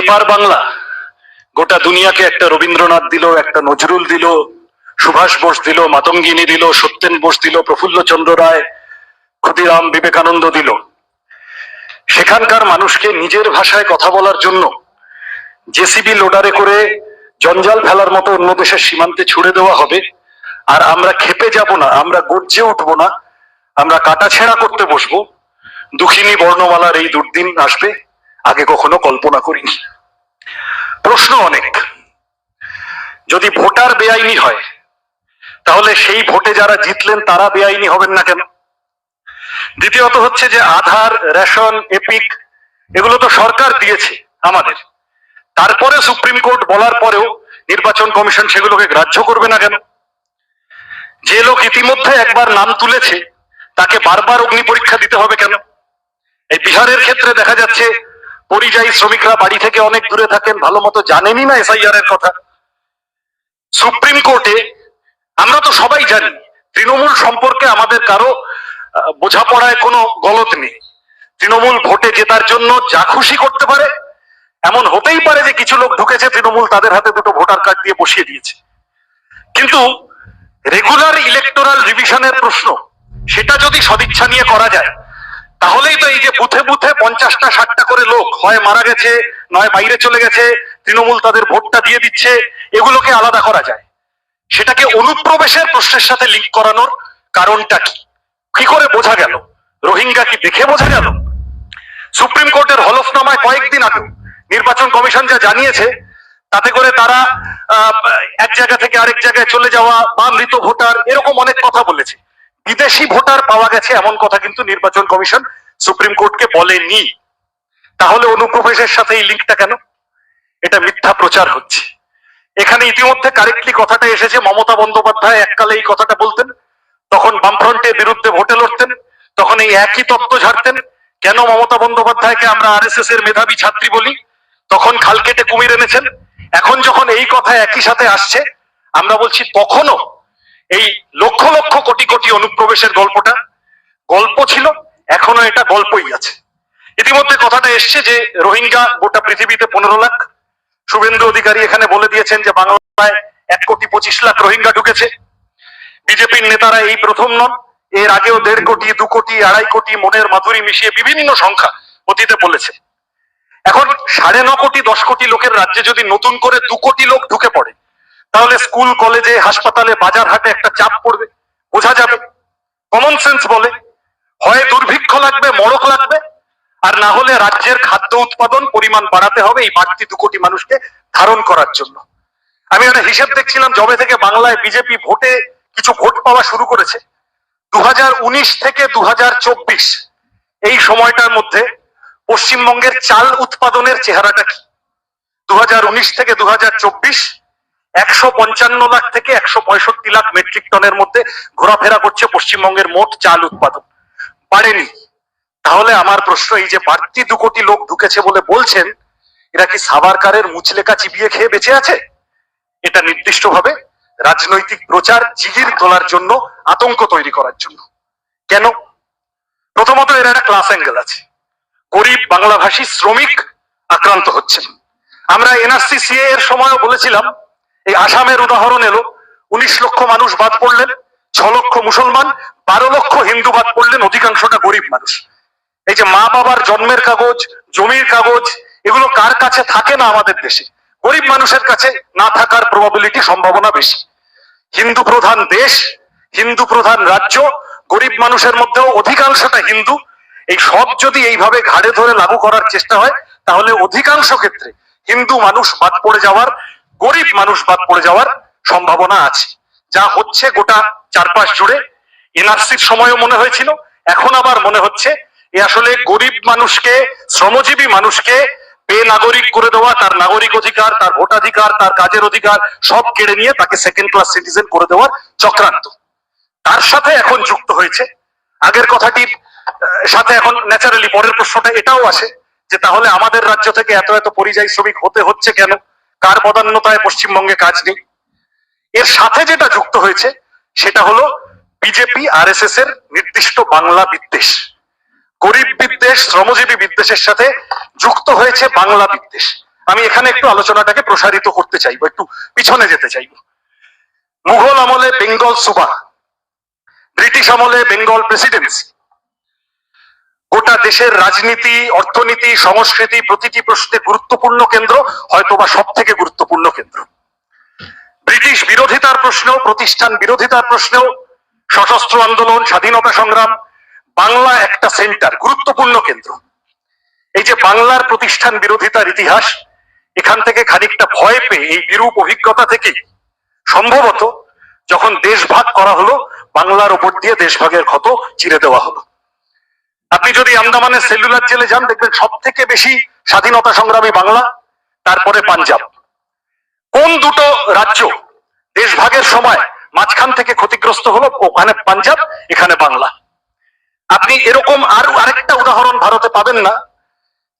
এপার বাংলা, গোটা দুনিয়াকে একটা রবীন্দ্রনাথ দিল, একটা নজরুল দিল, সুভাষ বোস দিল, মাতঙ্গিনী দিল, সত্যেন বোস দিল, প্রফুল্লচন্দ্র রায়, ক্ষুদিরাম বিবেকানন্দ দিল। সেখানকার মানুষকে নিজের ভাষায় কথা বলার জন্য জেসিবি লোডারে করে জঞ্জাল ফেলার মতো অন্য দেশের সীমান্তে ছুড়ে দেওয়া হবে। আর আমরা খেপে যাব না, আমরা গর্জে উঠবো না, আমরা কাটাছেঁড়া করতে বসবো। দুঃখিনী বর্ণমালার এই দুর্দিন আসবে। আগে কখনো কল্পনা করিনি। প্রশ্ন অনেক। যদি ভোটার বেআইনি হয়, তাহলে সেই ভোটে যারা জিতলেন তারা বেআইনি হবেন না কেন? দ্বিতীয়ত হচ্ছে যে আধার, রেশন, এপিক, এগুলো তো সরকার দিয়েছে আমাদের। তারপরে সুপ্রিম কোর্ট বলার পরেও নির্বাচন কমিশন সেগুলোকে গ্রাহ্য করবে না কেন? যে লোক ইতিমধ্যে একবার নাম তুলেছে, তাকে বারবার অগ্নি পরীক্ষা দিতে হবে কেন? এই বিহারের ক্ষেত্রে দেখা যাচ্ছে পরিযায়ী শ্রমিকরা বাড়ি থেকে অনেক দূরে থাকেন, ভালো মতো জানেনই না এসআইআর এর কথা। সুপ্রিম কোর্টে আমরা তো সবাই জানি, তৃণমূল সম্পর্কে আমাদের কারও বোঝাপড়ায় কোনো গলত নেই। তৃণমূল ভোটে জেতার জন্য যা খুশি করতে পারে, এমন হতেই পারে যে কিছু লোক ঢুকেছে, তৃণমূল তাদের হাতে দুটো ভোটার কার্ড দিয়ে বসিয়ে দিয়েছে। কিন্তু রেগুলার ইলেকটোরাল রিভিশনের প্রশ্ন, সেটা যদি সদিচ্ছা নিয়ে করা যায় তাহলেই তো এই যে বুথে বুথে পঞ্চাশটা, ষাটটা করে লোক হয়, মারা গেছে, নয় বাইরে চলে গেছে, তৃণমূল তাদের ভোটটা দিয়ে দিচ্ছে, এগুলোকে আলাদা করা যায়। সেটাকে অনুপ্রবেশের প্রশ্নের সাথে লিঙ্ক করানোর কারণটা কি? কি করে বোঝা গেল? রোহিঙ্গা কি দেখে বোঝা গেল? সুপ্রিম কোর্টের হলফনামায় কয়েকদিন আগে নির্বাচন কমিশন যা জানিয়েছে, তাতে করে তারা এক জায়গা থেকে আরেক জায়গায় চলে যাওয়া বা মৃত ভোটার, এরকম অনেক কথা বলেছে। বিদেশি ভোটার পাওয়া গেছে এমন কথা কিন্তু নির্বাচন কমিশন সুপ্রিম কোর্টকে বলেনি। তাহলে অনুপ্রবেশের সাথে এই লিঙ্কটা কেন? এটা মিথ্যা প্রচার হচ্ছে। এখানে ইতিমধ্যে কারেক্টলি কথাটা এসেছে, মমতা বন্দ্যোপাধ্যায় এককালে এই কথাটা বলতেন, তখন বামফ্রন্টের বিরুদ্ধে ভোটে লড়তেন, তখন এই একই তত্ত্ব ঝাড়তেন, কেন মমতা বন্দ্যোপাধ্যায়কে আমরা আরএসএস এর মেধাবী ছাত্রী বলি? তখন খাল কেটে কুমির এনেছেন, এখন যখন এই কথা একই সাথে আসছে, আমরা বলছি তখনও এই লক্ষ লক্ষ কোটি কোটি অনুপ্রবেশের গল্পটা। গল্প ছিল, এখনও এটা গল্পই আছে। ইতিমধ্যে কথাটা এসছে যে রোহিঙ্গা গোটা পৃথিবীতে পনেরো লাখ। শুভেন্দু অধিকারী এখানে বলে দিয়েছেন যে বাংলায় এক কোটি পঁচিশ লাখ রোহিঙ্গা ঢুকেছে। বিজেপির নেতারা এই প্রথম নন। এর আগেও দেড় কোটি, দু কোটি, আড়াই কোটি মনের মাধুরী মিশিয়ে বিভিন্ন সংখ্যা অতীতে বলেছে। এখন সাড়ে ন কোটি, দশ কোটি লোকের রাজ্যে যদি নতুন করে দু কোটি লোক ঢুকে পড়ে তাহলে স্কুল, কলেজে, হাসপাতালে বাজার হাটে একটা চাপ পড়বে। বোঝা যাবে। কমন সেন্স বলে। হয় দুর্ভিক্ষ লাগবে মড়ক লাগবে। আর না হলে রাজ্যের খাদ্য উৎপাদন পরিমাণ বাড়াতে হবে এই বাড়তি দু কোটি মানুষকে ধারণ করার জন্য। আমি একটা হিসেব দেখছিলাম, জবে থেকে বাংলায় বিজেপি ভোটে কিছু ভোট পাওয়া শুরু করেছে। দু হাজার উনিশ থেকে দু হাজার চব্বিশ, এই সময়টার মধ্যে পশ্চিমবঙ্গের চাল উৎপাদনের চেহারাটা কি? দু হাজার উনিশ থেকে দু হাজার চব্বিশ একশো পঞ্চান্ন লাখ থেকে একশো পঁয়ষট্টি লাখ মেট্রিক টনের মধ্যে ঘোরাফেরা করছে পশ্চিমবঙ্গের মোট চাল উৎপাদন বাড়েনি। তাহলে আমার প্রশ্ন এই যে বাড়তি দু কোটি লোক ঢুকেছে বলে বলছেন, এরা কি সাবারকারের মুচলেকা চিবিয়ে খেয়ে বেঁচে আছে? এটা নির্দিষ্টভাবে রাজনৈতিক প্রচার জিগির তোলার জন্য আতঙ্ক তৈরি করার জন্য। কেন? প্রথমত এর একটা ক্লাস অ্যাঙ্গেল আছে। গরিব বাংলাভাষী শ্রমিক আক্রান্ত হচ্ছেন। আমরা এনআরসি সিএ এর সময়ও বলেছিলাম এই আসামের উদাহরণ এলো। উনিশ লক্ষ মানুষ বাদ পড়লেন, ছ লক্ষ মুসলমান, বারো লক্ষ হিন্দু বাদ পড়লেন, অধিকাংশটা গরিব মানুষ। এই যে মা বাবার জন্মের কাগজ, জমির কাগজ, এগুলো কার কাছে থাকে না আমাদের দেশে? গরিব মানুষের কাছে না থাকার প্রবাবিলিটি সম্ভাবনা বেশি। হিন্দু প্রধান দেশ, হিন্দু প্রধান রাজ্য, গরিব মানুষের মধ্যেও অধিকাংশটা হিন্দু। এই সব যদি এইভাবে ঘাড়ে ধরে লাগু করার চেষ্টা হয়, তাহলে অধিকাংশ ক্ষেত্রে হিন্দু মানুষ বাদ পড়ে যাওয়ার গরিব মানুষ বাদ পড়ে যাওয়ার সম্ভাবনা আছে। যা হচ্ছে গোটা চারপাশ জুড়ে। এনআরসির সময়ও মনে হয়েছিল এখন আবার মনে হচ্ছে। এ আসলে গরিব মানুষকে শ্রমজীবী মানুষকে বেনাগরিক করে দেওয়া তার নাগরিক অধিকার তার ভোটাধিকার তার কাজের অধিকার সব কেড়ে নিয়ে তাকে সেকেন্ড ক্লাস সিটিজেন করে দেওয়ার চক্রান্ত। তার সাথে এখন যুক্ত হয়েছে। আগের কথাটির আহ, সাথে এখন ন্যাচারালি পরের প্রশ্নটা এটাও আসে যে তাহলে আমাদের রাজ্য থেকে এত এত পরিযায়ী শ্রমিক হতে হচ্ছে কেন? কার পদান্নতায় পশ্চিমবঙ্গে কাজ নেই। এর সাথে যেটা যুক্ত হয়েছে, সেটা হলো বিজেপি, আরএসএস এর নির্দিষ্ট বাংলা বিদ্বেষ। গরিব বিদ্বেষ, শ্রমজীবী বিদ্বেষের সাথে যুক্ত হয়েছে বাংলা বিদ্বেষ। আমি এখানে একটু আলোচনাটাকে প্রসারিত করতে চাইব, একটু পিছনে যেতে চাইব। মুঘল আমলে বেঙ্গল সুবা ব্রিটিশ আমলে বেঙ্গল প্রেসিডেন্সি গোটা দেশের রাজনীতি, অর্থনীতি, সংস্কৃতি প্রতিটি প্রশ্নে গুরুত্বপূর্ণ কেন্দ্র, হয়তোবা সব থেকে গুরুত্বপূর্ণ কেন্দ্র। ব্রিটিশ বিরোধিতার প্রশ্নেও, প্রতিষ্ঠান বিরোধিতার প্রশ্নেও, সশস্ত্র আন্দোলন, স্বাধীনতা সংগ্রাম, বাংলা একটা সেন্টার, গুরুত্বপূর্ণ কেন্দ্র। এই যে বাংলার প্রতিষ্ঠান বিরোধিতার ইতিহাস, এখান থেকে খানিকটা ভয় পেয়ে, এই বিরূপ অভিজ্ঞতা থেকে সম্ভবত যখন দেশ ভাগ করা হলো, বাংলার ওপর দিয়ে দেশভাগের ক্ষত চিরে দেওয়া হলো। আপনি যদি আন্দামানের সেলুলার জেলে যান, দেখবেন সব থেকে বেশি স্বাধীনতা সংগ্রামী বাংলা, তারপরে পাঞ্জাব। কোন দুটো রাজ্য দেশভাগের সময় মাঝখান থেকে ক্ষতিগ্রস্ত হলো? ওখানে পাঞ্জাব, এখানে বাংলা। আপনি এরকম আরও আরেকটা উদাহরণ ভারতে পাবেন না,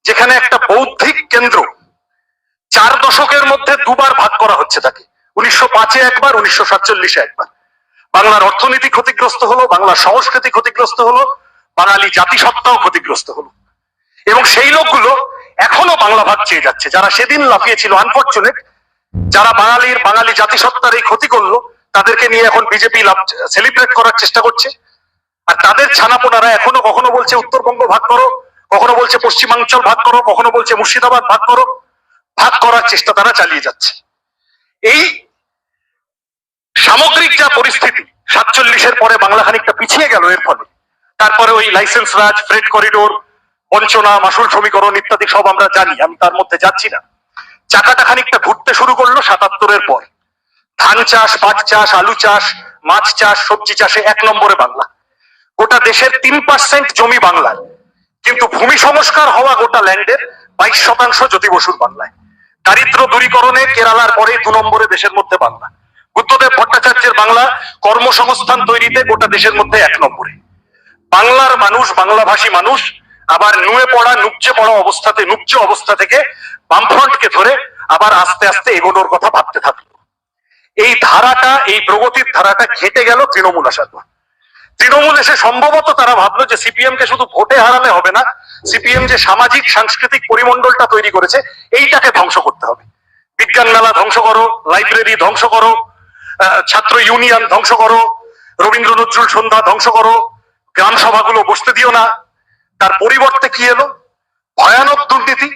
যেখানে একটা বৌদ্ধিক কেন্দ্র চার দশকের মধ্যে দুবার ভাগ করা হচ্ছে তাকে। উনিশশো পাঁচে একবার, উনিশশো সাতচল্লিশে একবার। বাংলার অর্থনীতি ক্ষতিগ্রস্ত হলো, বাংলার সংস্কৃতি ক্ষতিগ্রস্ত হলো বাঙালি জাতিসত্তাও ক্ষতিগ্রস্ত হলো। এবং সেই লোকগুলো এখনও বাংলা ভাগ চেয়ে যাচ্ছে। যারা সেদিন লাফিয়েছিল আনফর্চুনেট যারা বাঙালির, বাঙালি জাতিসত্তার এই ক্ষতি করল, তাদেরকে নিয়ে এখন বিজেপি সেলিব্রেট করার চেষ্টা করছে। আর তাদের ছানাপোনারা এখনও কখনো বলছে, উত্তরবঙ্গ ভাগ করো। কখনো বলছে, পশ্চিমাঞ্চল ভাগ করো। কখনো বলছে, মুর্শিদাবাদ ভাগ করো। ভাগ করার চেষ্টা তারা চালিয়ে যাচ্ছে। এই সামগ্রিক যা পরিস্থিতি, সাতচল্লিশের পরে বাংলা খানিকটা পিছিয়ে গেল এর ফলে। তারপরে ওই লাইসেন্স রাজ ফ্রেড করিডোর বঞ্চনা, মাসুল সমীকরণ ইত্যাদি সব আমরা জানি, আমি তার মধ্যে যাচ্ছি না। চাকাটা খানিকটা ঘুরতে শুরু করল সাতাত্তরের পর। ধান চাষ, পাট চাষ, আলু চাষ, মাছ চাষ, সবজি চাষে এক নম্বরে বাংলা। গোটা দেশের তিন পার্সেন্ট জমি বাংলায়। কিন্তু ভূমি সংস্কার হওয়া গোটা ল্যান্ডের বাইশ শতাংশ জ্যোতি বসুর বাংলায়। দারিদ্র দূরীকরণে কেরালার পরে দু নম্বরে দেশের মধ্যে বাংলা। বুদ্ধদেব ভট্টাচার্যের বাংলা কর্মসংস্থান তৈরিতে গোটা দেশের মধ্যে এক নম্বরে। বাংলার মানুষ, বাংলাভাষী মানুষ, আবার নুয়ে পড়া নুকচে পড়া অবস্থাতে নুকচে অবস্থা থেকে বামফ্রন্টকে ধরে আবার আস্তে আস্তে এগোনোর কথা ভাবতে থাকল। এই ধারাটা, এই প্রগতির ধারাটা ঘেটে গেল তৃণমূল আসার পর। তৃণমূল এসে সম্ভবত তারা ভাবলো যে সিপিএম কে শুধু ভোটে হারালে হবে না, সিপিএম যে সামাজিক, সাংস্কৃতিক পরিমণ্ডলটা তৈরি করেছে, এইটাকে ধ্বংস করতে হবে। বিজ্ঞান মেলা ধ্বংস করো, লাইব্রেরি ধ্বংস করো ছাত্র ইউনিয়ন ধ্বংস করো রবীন্দ্র নজরুল সন্ধ্যা ধ্বংস করো গ্রাম সভাগুলো বসতে দিও না। তার পরিবর্তে কি এলো? ভয়ানক দুর্নীতি।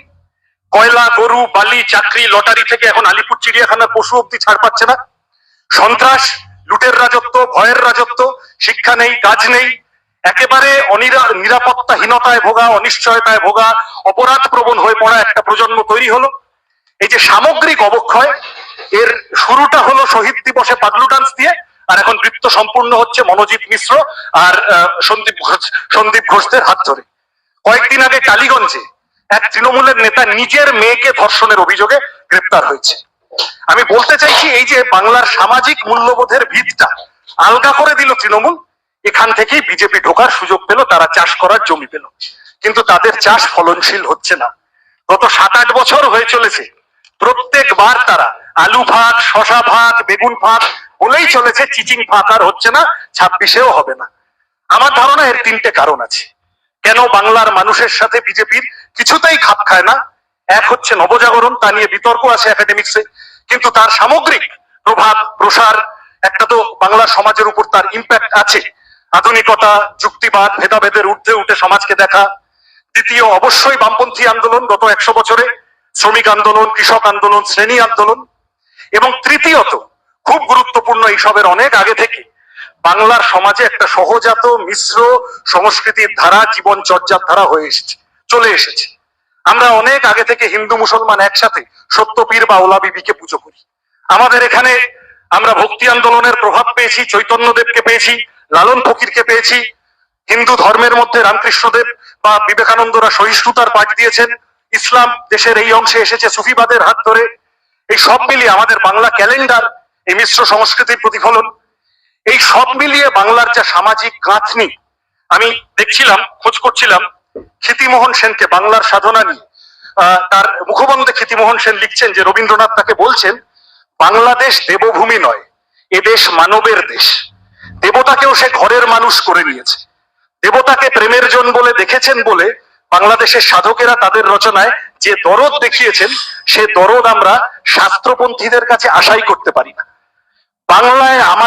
কয়লা, গরু, বালি, চাকরি, লটারি থেকে এখন আলিপুর, চিড়িয়াখানার পশু অব্দি ছাড় পাচ্ছে না। সন্ত্রাস, লুটের রাজত্ব, ভয়ের রাজত্ব, শিক্ষা নেই, কাজ নেই। একেবারে নিরাপত্তাহীনতায় ভোগা, অনিশ্চয়তায় ভোগা অপরাধ প্রবণ হয়ে পড়া একটা প্রজন্ম তৈরি হলো। এই যে সামগ্রিক অবক্ষয়, এর শুরুটা হলো শহীদ দিবসে পাগলু ডান্স দিয়ে। আর এখন বৃত্ত সম্পূর্ণ হচ্ছে মনোজিৎ মিশ্র আর সন্দীপ ঘোষ, সন্দীপ ঘোষদের হাত ধরে। কয়েকদিন আগে টালিগঞ্জে এক তৃণমূলের নেতা নিজের মেয়েকে ধর্ষণের অভিযোগে গ্রেপ্তার হয়েছে। আমি বলতে চাইছি, এই যে বাংলার সামাজিক মূল্যবোধের ভিতটা আলগা করে দিল তৃণমূল, এখান থেকেই বিজেপি ঢোকার সুযোগ পেল, তারা চাষ করার জমি পেল। কিন্তু তাদের চাষ ফলনশীল হচ্ছে না। গত সাত আট বছর হয়ে চলেছে, প্রত্যেকবার তারা আলু ভাত শশা ভাত, বেগুন ভাত বলেই চলেছে, চিচিং ফাঁকার হচ্ছে না, ছাব্বিশেও হবে না। আমার ধারণা এর তিনটে কারণ আছে। কেন বাংলার মানুষের সাথে বিজেপির কিছুতেই খাপ খায় না? এক হচ্ছে নবজাগরণ, তা নিয়ে বিতর্ক আছে একাডেমিক্সে কিন্তু তার সামগ্রিক প্রভাব, প্রসার, একটা তো বাংলা সমাজের উপর তার ইম্প্যাক্ট আছে। আধুনিকতা, যুক্তিবাদ, ভেদাভেদের ঊর্ধ্বে উঠে সমাজকে দেখা। দ্বিতীয়, অবশ্যই বামপন্থী আন্দোলন গত একশো বছরে, শ্রমিক আন্দোলন, কৃষক আন্দোলন, শ্রেণি আন্দোলন। এবং তৃতীয়ত খুব গুরুত্বপূর্ণ এইসবের অনেক আগে থেকে। বাংলার সমাজে একটা সহজাত, মিশ্র সংস্কৃতির ধারা জীবন চর্যার ধারা হয়ে এসেছে, চলে এসেছে। আমরা অনেক আগে থেকে হিন্দু, মুসলমান একসাথে সত্যপীর বা ওলা বিবিকে পুজো করি। আমাদের এখানে আমরা ভক্তি আন্দোলনের প্রভাব পেয়েছি, চৈতন্যদেবকে পেয়েছি, লালন ফকিরকে পেয়েছি। হিন্দু ধর্মের মধ্যে রামকৃষ্ণদেব বা বিবেকানন্দরা সহিষ্ণুতার পাঠ দিয়েছেন। ইসলাম দেশের এই অংশে এসেছে সুফিবাদের হাত ধরে। এই সব মিলিয়ে আমাদের বাংলা ক্যালেন্ডার এই মিশ্র সংস্কৃতির প্রতিফলন, এই সব মিলিয়ে বাংলার যা সামাজিক গাঁথনি, আমি দেখছিলাম, খোঁজ করছিলাম, ক্ষিতিমোহন সেনকে বাংলার সাধনা নিয়ে। তার মুখবন্ধে ক্ষিতিমোহন সেন লিখছেন যে, রবীন্দ্রনাথ তাকে বলছেন, বাংলাদেশ দেবভূমি নয়, এ দেশ মানবের দেশ। দেবতাকেও সে ঘরের মানুষ করে নিয়েছে। দেবতাকে প্রেমের জন বলে দেখেছেন বলে বাংলাদেশের সাধকেরা তাদের রচনায় যে দরদ দেখিয়েছেন, সে দরদ আমরা শাস্ত্রপন্থীদের কাছে আশাই করতে পারি না।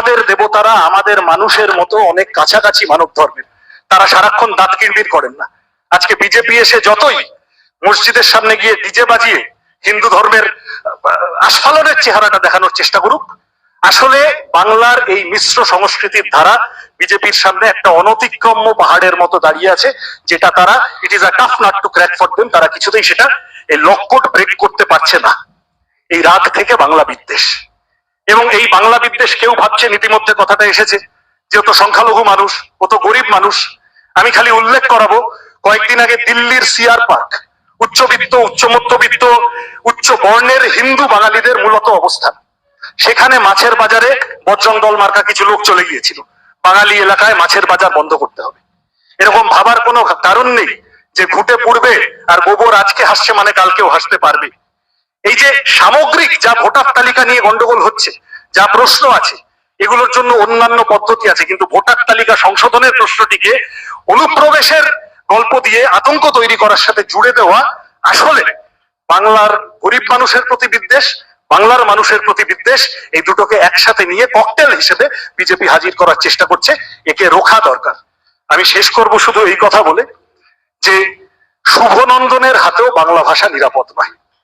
আমাদের দেবতারা আমাদের মানুষের মতো অনেক কাছাকাছি মানব ধর্মের। তারা সারাক্ষণ দাঁত কিরবির করেন না। আজকে বিজেপি এসে যতই মসজিদের সামনে গিয়ে ডিজে বাজিয়ে হিন্দু ধর্মের আস্ফালনের চেহারাটা দেখানোর চেষ্টা করুক, আসলে বাংলার এই মিশ্র সংস্কৃতির ধারা বিজেপির সামনে একটা অনতিক্রম্য পাহাড়ের মতো দাঁড়িয়ে আছে, যেটা তারা it is a tough nut to crack for them তারা কিছুতেই সেটা এই লক্কট ব্রেক করতে পারছে না। এই রাগ থেকে বাংলা বিদ্বেষ। এবং এই বাংলা বিদ্বেষ কেউ ভাবছে ইতিমধ্যে কথাটা এসেছে যে ও তো সংখ্যালঘু মানুষ, ও তো গরিব মানুষ। আমি খালি উল্লেখ করাবো, কয়েকদিন আগে দিল্লির সিআর পার্ক, উচ্চবিত্ত উচ্চ মধ্যবিত্ত উচ্চ বর্ণের হিন্দু বাঙালিদের মূলত অবস্থান। সেখানে মাছের বাজারে বজ্রং দল মার্কা কিছু লোক চলে গিয়েছিল। বাঙালি এলাকায় মাছের বাজার বন্ধ করতে হবে। এরকম ভাবার কোনো কারণ নেই যে ঘুটে পড়বে আর গোবর আজকে হাসছে মানে কালকেও হাসতে পারবে। এই যে সামগ্রিক যা ভোটার তালিকা নিয়ে গন্ডগোল হচ্ছে, যা প্রশ্ন আছে, এগুলোর জন্য অন্যান্য পদ্ধতি আছে, কিন্তু ভোটার তালিকা সংশোধনের প্রশ্নটিকে অনুপ্রবেশের গল্প দিয়ে আতঙ্ক তৈরি করার সাথে জুড়ে দেওয়া আসলে বাংলার গরিব মানুষের প্রতি বিদ্বেষ, বাংলার মানুষের প্রতি বিদ্বেষ, এই দুটোকে একসাথে নিয়ে ককটেল হিসেবে বিজেপি হাজির করার চেষ্টা করছে, একে রোখা দরকার। আমি শেষ করব শুধু এই কথা বলে যে শুভনন্দনের হাতেও বাংলা ভাষা নিরাপদ নয়।